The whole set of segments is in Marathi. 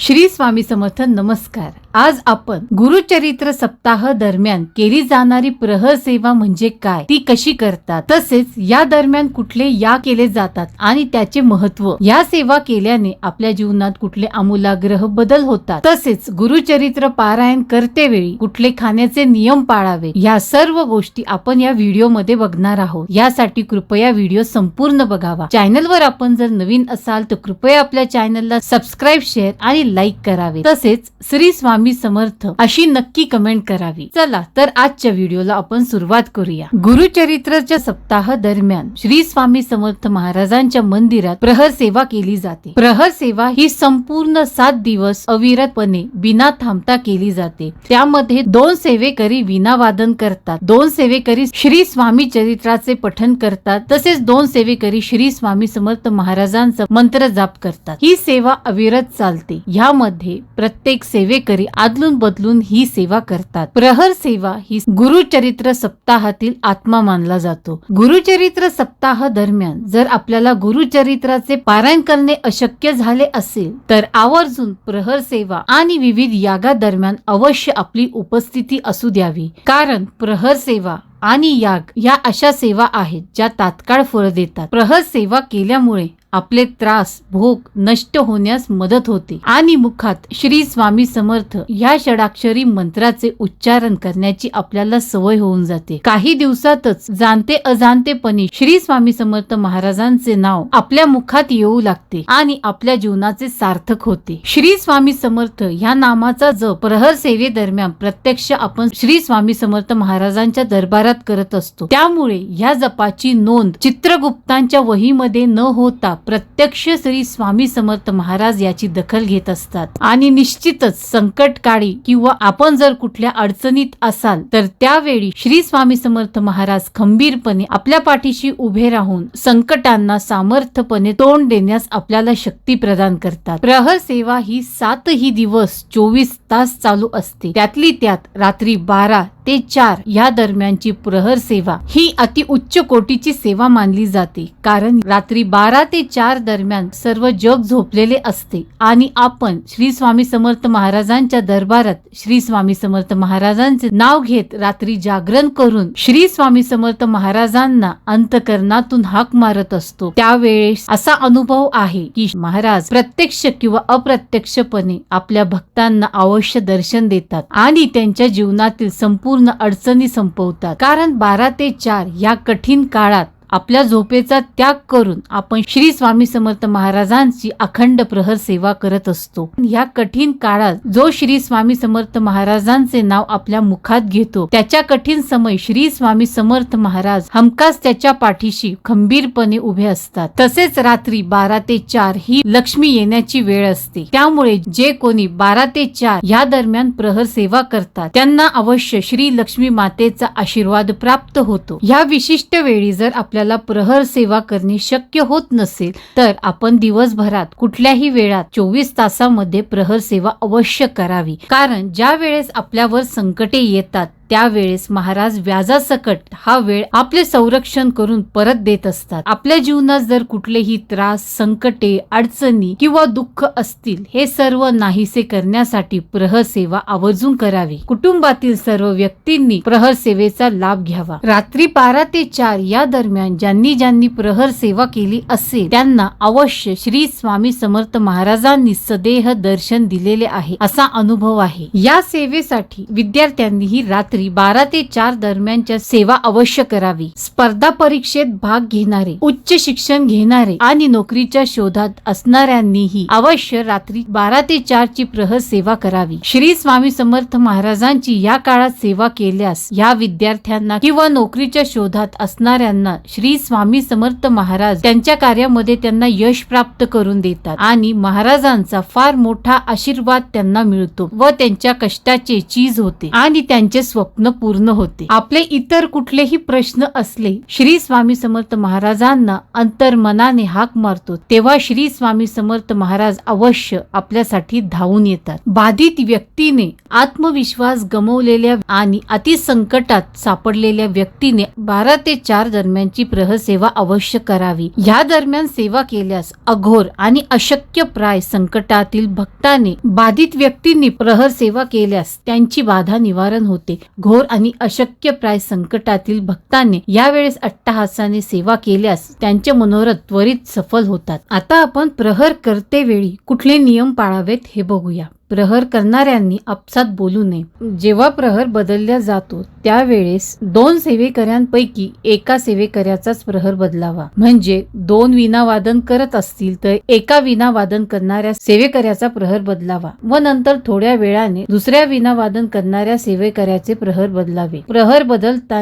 श्री स्वामी समर्थ नमस्कार. आज आपण गुरुचरित्र सप्ताह दरम्यान केली जाणारी प्रहर सेवा म्हणजे काय ती कशी करतात तसेच या दरम्यान कुठले या केले जातात आणि त्याचे महत्त्व. या सेवा केल्याने आपल्या जीवनात कुठले आमूलाग्रह बदल होतात. तसेच गुरुचरित्र पारायण करते वेळी कुठले खाण्याचे नियम पाळावे या सर्व गोष्टी आपण या व्हिडिओमध्ये बघणार आहोत. यासाठी कृपया व्हिडिओ संपूर्ण बघावा. चॅनलवर आपण जर नवीन असाल तर कृपया आपल्या चॅनलला सबस्क्राईब शेअर आणि लाईक करावे. तसेच श्री स्वामी समर्थ अशी नक्की कमेंट करावी. चला तर आजच्या व्हिडिओला आपण सुरुवात करूया. गुरुचरित्रच्या सप्ताह दरम्यान श्री स्वामी समर्थ महाराजांच्या मंदिरात प्रहर सेवा केली जाते. प्रहर सेवा ही संपूर्ण सात दिवस अविरतपणे बिना थांबता केली जाते. त्यामध्ये दोन सेवेकरी विना वादन करतात. दोन सेवेकरी श्री स्वामी चरित्राचे पठन करतात. तसेच दोन सेवेकरी श्री स्वामी समर्थ महाराजांचा मंत्र जाप करतात. ही सेवा अविरत चालते. ह्यामध्ये प्रत्येक सेवेकरी आदलून बदलून ही सेवा करतात. प्रहर सेवा ही गुरुचरित्र सप्ताहातील आत्मा मानला जातो. गुरुचरित्र सप्ताह दरम्यान जर आपल्याला गुरुचरित्राचे पारायण करणे अशक्य झाले असेल तर आवर्जून प्रहर सेवा आणि विविध यागा दरम्यान अवश्य आपली उपस्थिती असू द्यावी. कारण प्रहर सेवा आणि याग या अशा सेवा आहेत ज्या तात्काळ फळ देतात. प्रहर सेवा केल्यामुळे आपले त्रास भोग नष्ट होण्यास मदत होते. आणि मुखात श्री स्वामी समर्थ या षडाक्षरी मंत्राचे उच्चारण करण्याची आपल्याला सवय होऊन जाते. काही दिवसातच जाणते अजाणतेपणे श्री स्वामी समर्थ महाराजांचे नाव आपल्या मुखात येऊ लागते आणि आपल्या जीवनाचे सार्थक होते. श्री स्वामी समर्थ या नामाचा जप प्रहर सेवेदरम्यान प्रत्यक्ष आपण श्री स्वामी समर्थ महाराजांच्या दरबारात करत असतो. त्यामुळे या जपाची नोंद चित्रगुप्तांच्या वहीमध्ये न होता प्रत्यक्ष श्री स्वामी समर्थ महाराज याची दखल घेत असतात. आणि निश्चितच संकट काळी किंवा आपण जर कुठल्या अडचणीत असाल तर त्यावेळी श्री स्वामी समर्थ महाराज खंबीरपणे आपल्या पाठीशी उभे राहून संकटांना सामर्थ्यपणे तोंड देण्यास आपल्याला शक्ती प्रदान करतात. प्रहर सेवा ही सातही दिवस चोवीस तास चालू असते. त्यातली त्यात रात्री बारा ते चार या दरम्यानची प्रहर सेवा. ही अति उच्च कोटीची सेवा मानली जाते. कारण रात्री बारा ते चार दरम्यान सर्व जग झोपलेले असते. आणि आपण श्री स्वामी समर्थ महाराजांच्या दरबारात श्री स्वामी समर्थ महाराजांचे नाव घेत रात्री जागरण करून श्री स्वामी समर्थ महाराजांना अंतकरणातून हाक मारत असतो. त्यावेळेस असा अनुभव आहे की महाराज प्रत्यक्ष किंवा अप्रत्यक्षपणे आपल्या भक्तांना अवश्य दर्शन देतात आणि त्यांच्या जीवनातील संपूर्ण अडचणी संपवतात. कारण बारा ते चार या कठीण काळात आपल्या झोपेचा त्याग करून आपण श्री स्वामी समर्थ महाराजांची अखंड प्रहर सेवा करत असतो. या कठीण काळात जो श्री स्वामी समर्थ महाराजांचे नाव आपल्या मुखात घेतो त्याच्या कठीण समय श्री स्वामी समर्थ महाराज हमखास त्याच्या पाठीशी खंबीरपणे उभे असतात. तसेच रात्री बारा ते चार ही लक्ष्मी येण्याची वेळ असते. त्यामुळे जे कोणी बारा ते चार या दरम्यान प्रहर सेवा करतात त्यांना अवश्य श्री लक्ष्मी मातेचा आशीर्वाद प्राप्त होतो. या विशिष्ट वेळी जर आपल्या आपल्याला प्रहर सेवा करणे शक्य होत नसेल तर आपण दिवसभरात कुठल्याही वेळात चोवीस तासामध्ये प्रहर सेवा अवश्य करावी. कारण ज्या वेळेस आपल्यावर संकटे येतात त्यावेळेस महाराज व्याजासकट हा वेळ आपले संरक्षण करून परत देत असतात. आपल्या जीवनात जर कुठलेही त्रास संकटे अडचणी किंवा दुःख असतील हे सर्व नाहीसे करण्यासाठी प्रहर सेवा आवर्जून करावी. कुटुंबातील सर्व व्यक्तींनी प्रहर सेवेचा लाभ घ्यावा. रात्री बारा ते चार या दरम्यान ज्यांनी ज्यांनी प्रहर सेवा केली असेल त्यांना अवश्य श्री स्वामी समर्थ महाराजांनी सदेह दर्शन दिलेले आहे असा अनुभव आहे. या सेवेसाठी विद्यार्थ्यांनीही रात्री रात्री बारा ते चार दरम्यानच्या सेवा अवश्य करावी. स्पर्धा परीक्षेत भाग घेणारे उच्च शिक्षण घेणारे आणि नोकरीच्या शोधात असणाऱ्यांनीही अवश्य रात्री बारा ते चार ची प्रहर सेवा करावी. श्री स्वामी समर्थ महाराजांची या काळात सेवा केल्यास या विद्यार्थ्यांना किंवा नोकरीच्या शोधात असणाऱ्यांना श्री स्वामी समर्थ महाराज त्यांच्या कार्यामध्ये त्यांना यश प्राप्त करून देतात आणि महाराजांचा फार मोठा आशीर्वाद त्यांना मिळतो व त्यांच्या कष्टाचे चीज होते आणि त्यांचे स्वप्न स्वप्न पूर्ण होते. आपले इतर कुठलेही प्रश्न असले श्री स्वामी समर्थ महाराजांना अंतर्मनाने हाक मारतो. तेव्हा श्री स्वामी समर्थ महाराज अवश्य आपल्यासाठी धावून येतात. बाधित व्यक्तीने आत्मविश्वास गमवलेल्या आणि अतिसंकटात सापडलेल्या व्यक्तीने बारा ते चार दरम्यानची प्रहसेवा अवश्य करावी. या दरम्यान सेवा केल्यास अघोर आणि अशक्य प्राय संकटातील भक्ताने बाधित व्यक्तींनी प्रहर सेवा केल्यास त्यांची बाधा निवारण होते. घोर आणि अशक्य प्राय संकटातील भक्ताने यावेळेस अट्टहासाने सेवा केल्यास त्यांचे मनोरथ त्वरित सफल होतात. आता आपण प्रहर करते वेळी कुठले नियम पाळावेत हे बघूया. प्रहर करणाऱ्यांनी आपसात बोलू नये. जेव्हा प्रहर बदलला जातो त्यावेळेस दोन सेवेकऱ्यांपैकी एका सेवेकऱ्याचाच प्रहर बदलावा. म्हणजे दोन विना वादन करत असतील तर एका विना वादन करणाऱ्या सेवेकऱ्याचा प्रहर बदलावा व नंतर थोड्या वेळाने दुसऱ्या विना वादन करणाऱ्या सेवेकऱ्याचे प्रहर बदलावे. प्रहर बदलताना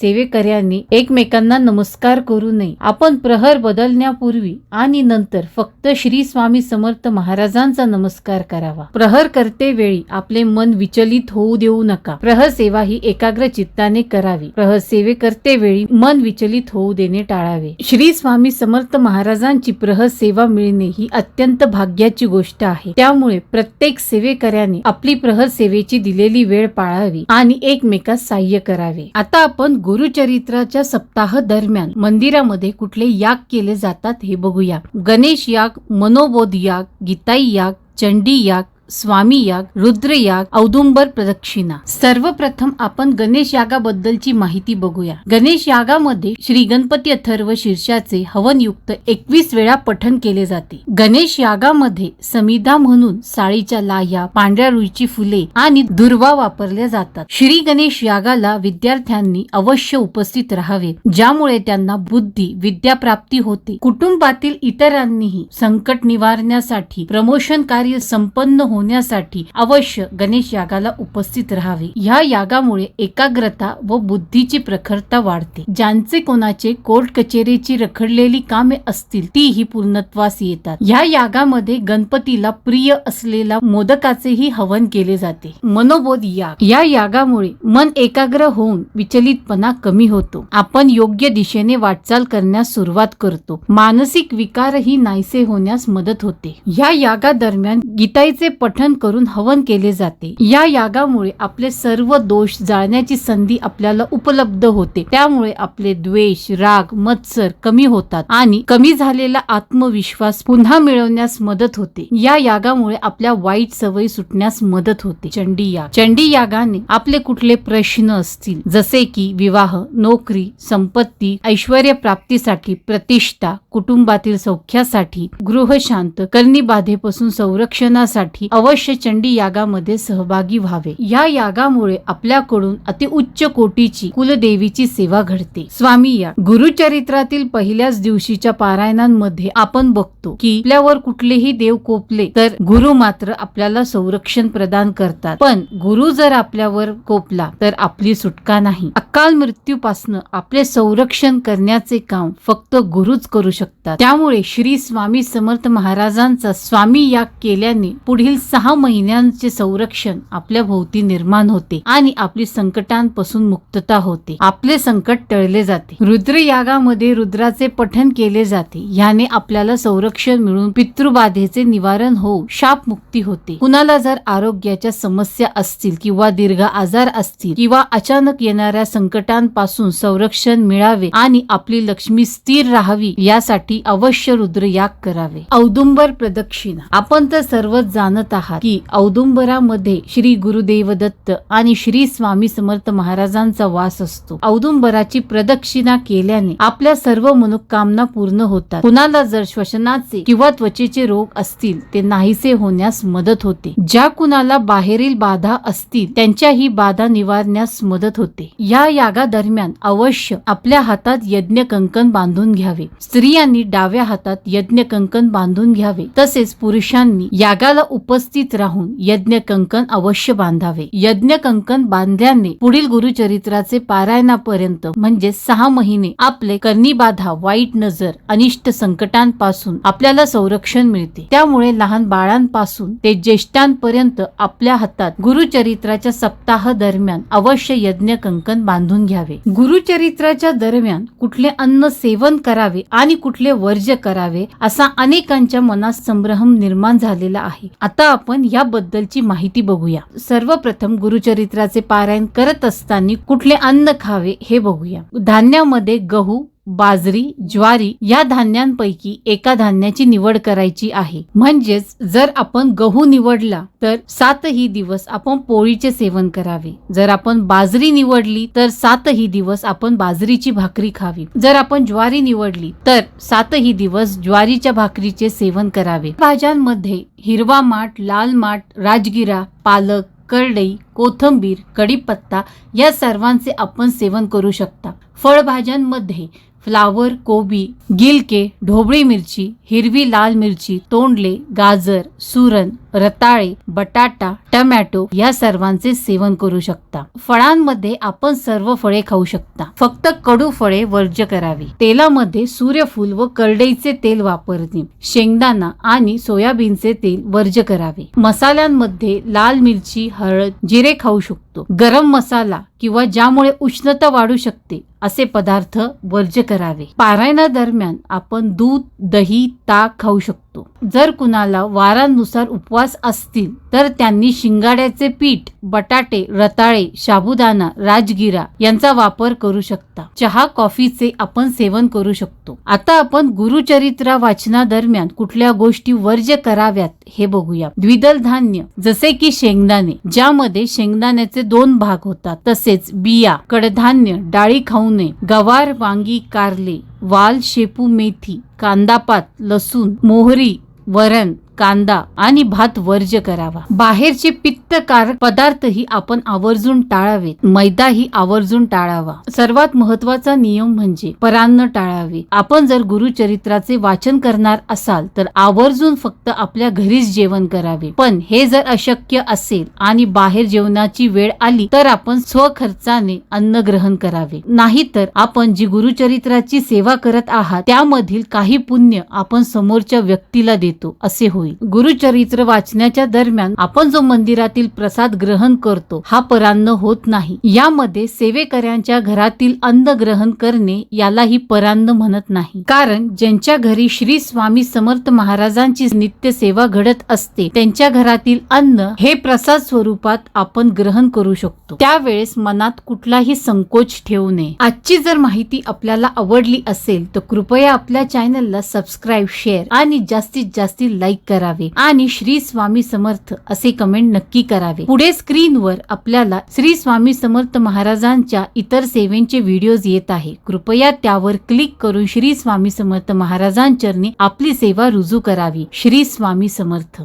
सेवेकऱ्यांनी एकमेकांना नमस्कार करू नये. आपण प्रहर बदलण्यापूर्वी आणि नंतर फक्त श्री स्वामी समर्थ महाराजांचा नमस्कार करावा. प्रहर करते वेळी आपले मन विचलित होऊ देऊ नका. प्रहर सेवा ही एकाग्र चित्ताने करावी. प्रहर सेवे करते वेळी मन विचलित होऊ देणे टाळावे. श्री स्वामी समर्थ महाराजांची प्रहर सेवा मिळणे ही अत्यंत भाग्याची गोष्ट आहे. त्यामुळे प्रत्येक सेवेकऱ्याने आपली प्रहर सेवेची दिलेली वेळ पाळावी आणि एकमेकास सहाय्य करावे. आता आपण गुरुचरित्राच्या सप्ताह दरम्यान मंदिरामध्ये कुठले याग केले जातात हे बघूया. गणेश याग मनोबोध याग गीताई याग चंडी याग स्वामी याग रुद्रयाग औदुंबर प्रदक्षिणा. सर्वप्रथम आपण गणेश यागाबद्दलची माहिती बघूया. गणेश यागामध्ये श्री गणपती अथर्व शीर्षाचे हवनयुक्त एकवीस वेळा पठन केले जाते. गणेश यागामध्ये समिधा म्हणून साळीच्या लाह्या पांढऱ्या रुईची फुले आणि दुर्वा वापरल्या जातात. श्री गणेश यागाला विद्यार्थ्यांनी अवश्य उपस्थित राहावे ज्यामुळे त्यांना बुद्धी विद्याप्राप्ती होते. कुटुंबातील इतरांनीही संकट निवारण्यासाठी प्रमोशन कार्य संपन्न होण्यासाठी अवश्य गणेश यागाला उपस्थित राहावे. या यागामुळे एकाग्रता व बुद्धीची प्रखरता वाढते. ज्यांचे कोणाचे कोर्ट कचेरीची रखडलेली कामे असतील तीही पूर्णत्वास येतात. ह्या यागामध्ये गणपतीला प्रिय असलेला मोदकाचेही हवन केले जाते. मनोबोध याग. या यागामुळे मन एकाग्र होऊन विचलितपणा कमी होतो. आपण योग्य दिशेने वाटचाल करण्यास सुरुवात करतो. मानसिक विकारही नाहीसे होण्यास मदत होते. या यागा दरम्यान गीताईचे पठण करून हवन केले जाते. या यागामुळे आपले सर्व दोष जाळण्याची संधी आपल्याला उपलब्ध होते. त्यामुळे आपले द्वेष राग मत्सर कमी होतात आणि कमी झालेला आत्मविश्वास पुन्हा मिळवण्यास मदत होते. या यागामुळे आपल्या वाईट सवयी सुटण्यास मदत होते. चंडी याग चंडी यागाने आपले कुठले प्रश्न असतील जसे की विवाह नोकरी संपत्ती ऐश्वर प्राप्तीसाठी प्रतिष्ठा कुटुंबातील सौख्यासाठी गृह शांत करणी बाधेपासून संरक्षणासाठी अवश्य चंडी यागामध्ये सहभागी व्हावे. या यागामुळे आपल्याकडून अतिउच्च कोटीची कुलदेवीची सेवा घडते. स्वामी या गुरुचरित्रातील पहिल्याच दिवशीच्या पारायणांमध्ये आपण बघतो की आपल्यावर कुठलेही देव कोपले तर गुरु मात्र आपल्याला संरक्षण प्रदान करतात. पण गुरु जर आपल्यावर कोपला तर आपली सुटका नाही. अकाल मृत्यूपासनं आपले संरक्षण करण्याचे काम फक्त गुरुच करू शकतात. त्यामुळे श्री स्वामी समर्थ महाराजांचा स्वामी याग केल्याने पुढील सहा महिन्यांचे संरक्षण आपल्या भोवती निर्माण होते आणि आपली संकटांपासून मुक्तता होते. आपले संकट टळले जाते. रुद्र यागामध्ये रुद्राचे पठन केले जाते. याने आपल्याला संरक्षण मिळून पितृबाधेचे निवारण होऊ शाप मुक्ती होते. कुणाला जर आरोग्याच्या समस्या असतील किंवा दीर्घ आजार असतील किंवा अचानक येणाऱ्या संकटांपासून संरक्षण मिळावे आणि आपली लक्ष्मी स्थिर राहावी यासाठी अवश्य रुद्र याग करावे. औदुंबर प्रदक्षिणा. आपण तर सर्वच जाणत आहात की औदुंबरामध्ये श्री गुरुदेव दत्त आणि श्री स्वामी समर्थ महाराजांचा वास असतो. औदुंबराची प्रदक्षिणा केल्याने आपल्या सर्व मनोकामना पूर्ण होतात. कुणाला जर श्वसनाचे किंवा त्वचेचे रोग असतील ते नाहीसे होण्यास मदत होते. ज्या कुणाला बाहेरील बाधा असतील त्यांच्याही बाधा निवारण्यास मदत होते. या यागा दरम्यान अवश्य आपल्या हातात यज्ञ कंकण बांधून घ्यावे. स्त्रियांनी डाव्या हातात यज्ञ कंकण बांधून घ्यावे. तसेच पुरुषांनी यागाला उप उपस्थित राहून यज्ञ कंकण अवश्य बांधावे. यज्ञ कंकण बांधल्याने पुढील गुरुचरित्राचे पारायणापर्यंत म्हणजे सहा महिने आपले कर्णीबाधा वाईट नजर अनिष्ट संकटांपासून आपल्याला संरक्षण मिळते. त्यामुळे लहान बाळांपासून ते ज्येष्ठांपर्यंत आपल्या हातात गुरुचरित्राच्या सप्ताह दरम्यान अवश्य यज्ञ कंकण बांधून घ्यावे. गुरुचरित्राच्या दरम्यान कुठले अन्न सेवन करावे आणि कुठले वर्ज्य करावे असा अनेकांच्या मनात संभ्रम निर्माण झालेला आहे. आता आपण याबद्दलची माहिती बघूया. सर्वप्रथम गुरुचरित्राचे पारायण करत असताना कुठले अन्न खावे हे बघूया. धान्यामध्ये गहू बाजरी ज्वारी या धान्यांपैकी एका धान्याची निवड करायची आहे. म्हणजेच जर आपण गहू निवडला तर सातही दिवस आपण पोळीचे सेवन करावे. जर आपण बाजरी निवडली तर सातही दिवस आपण बाजरीची भाकरी खावी. जर आपण ज्वारी निवडली तर सातही दिवस ज्वारीच्या भाकरीचे सेवन करावे. भाज्यांमध्ये हिरवा माठ लाल माठ राजगिरा पालक करडई कोथंबीर कढीपत्ता या सर्वांचे आपण सेवन करू शकता. फळभाज्यांमध्ये फ्लावर कोबी गिलके ढोबळी मिरची हिरवी लाल मिरची तोंडले गाजर सुरण रताळे बटाटा टमॅटो या सर्वांचे सेवन करू शकता. फळांमध्ये आपण सर्व फळे खाऊ शकता. फक्त कडू फळे वर्ज्य करावी. तेलामध्ये सूर्यफूल व करडईचे तेल वापरणे. शेंगदाणा आणि सोयाबीनचे तेल वर्ज्य करावे. मसाल्यांमध्ये लाल मिरची हळद जिरे खाऊ शकतो. गरम मसाला किंवा ज्यामुळे उष्णता वाढू शकते असे पदार्थ वर्ज्य करावे. पारायणा दरम्यान आपण दूध दही ताक खाऊ शकतो. जर कुणाला वारांनुसार उपवास असतील तर त्यांनी शिंगाड्याचे पीठ बटाटे रताळे साबुदाणा राजगिरा यांचा वापर करू शकता. चहा कॉफीचे आपण सेवन करू शकतो. आता आपण गुरुचरित्रा वाचना दरम्यान कुठल्या गोष्टी वर्ज्य कराव्यात हे बघूया. द्विदल धान्य जसे की शेंगदाणे ज्यामध्ये शेंगदाण्याचे दोन भाग होतात तसेच बिया कडधान्य डाळी खाऊ नये गवार वांगी कारले वाल शेपू मेथी कांदापात लसूण मोहरी वरण कांदा आणि भात वर्ज्य करावा. बाहेरचे पित्तकारक पदार्थही आपण आवर्जून टाळावेत. मैदाही आवर्जून टाळावा. सर्वात महत्त्वाचा नियम म्हणजे परान्न टाळावे. आपण जर गुरुचरित्राचे वाचन करणार असाल तर आवर्जून फक्त आपल्या घरीच जेवण करावे. पण हे जर अशक्य असेल आणि बाहेर जेवणाची वेळ आली तर आपण स्वखर्चाने अन्न ग्रहण करावे. नाहीतर आपण जी गुरुचरित्राची सेवा करत आहात त्यामधील काही पुण्य आपण समोरच्या व्यक्तीला देतो असे होईल. गुरुचरित्र वाचण्याच्या दरम्यान आपण जो मंदिरातील प्रसाद ग्रहण करतो हा परान्न होत नाही. यामध्ये सेवेकऱ्यांच्या घरातील अन्न ग्रहण करणे यालाही परान्न म्हणत नाही. कारण ज्यांच्या घरी श्री स्वामी समर्थ महाराजांची नित्य सेवा घडत असते त्यांच्या घरातील अन्न हे प्रसाद स्वरूपात आपण ग्रहण करू शकतो. त्यावेळेस मनात कुठलाही संकोच ठेवू नये. आजची जर माहिती आपल्याला आवडली असेल तर कृपया आपल्या चॅनलला सबस्क्राईब शेअर आणि जास्तीत जास्त लाईक करावे. आणि श्री स्वामी समर्थ असे कमेंट नक्की करावे. पुढे स्क्रीनवर आपल्याला श्री स्वामी समर्थ महाराजांच्या इतर सेवेंचे व्हिडिओज येत आहे. कृपया त्यावर क्लिक करून श्री स्वामी समर्थ महाराजांचरणी आपली सेवा रुजू करावी. श्री स्वामी समर्थ.